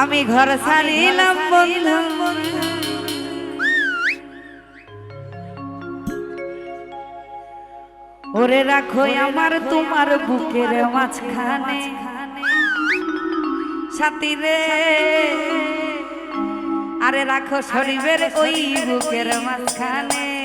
আমি ঘর সারিলাম বন্ধু। ওরে রাখো আমার তোমার বুকের মাঝখানে। সাথী রে। আরে রাখো শরীরের ওই বুকের মাঝখানে।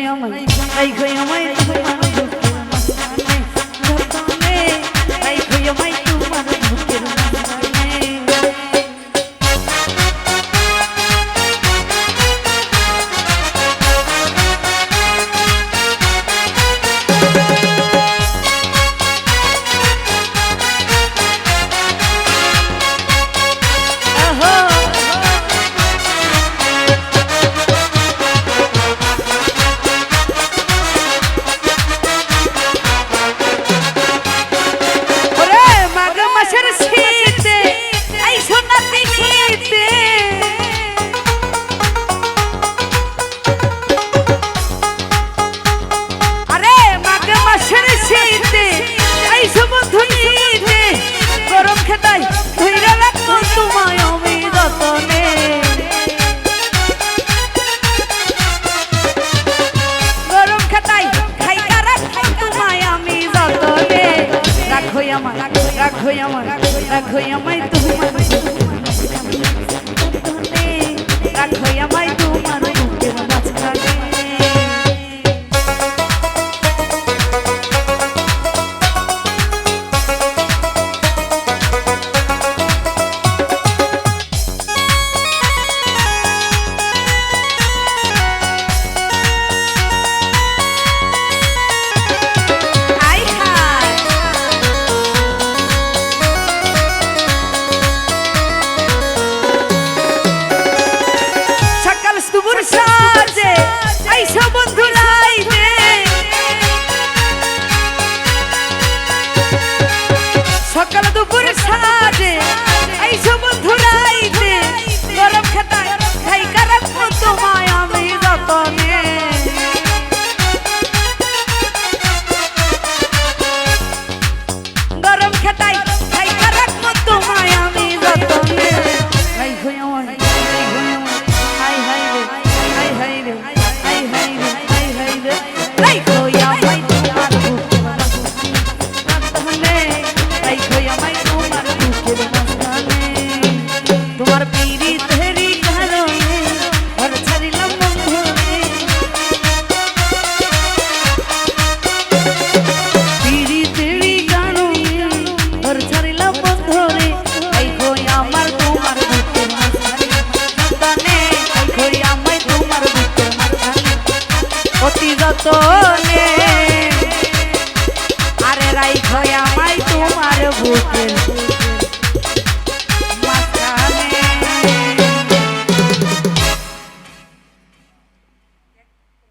Wyoming. Lake Wyoming. রাখো আমায় রাখো আমায় তোমায় যতনে আরে রাইখ আমায় তোমার বুকের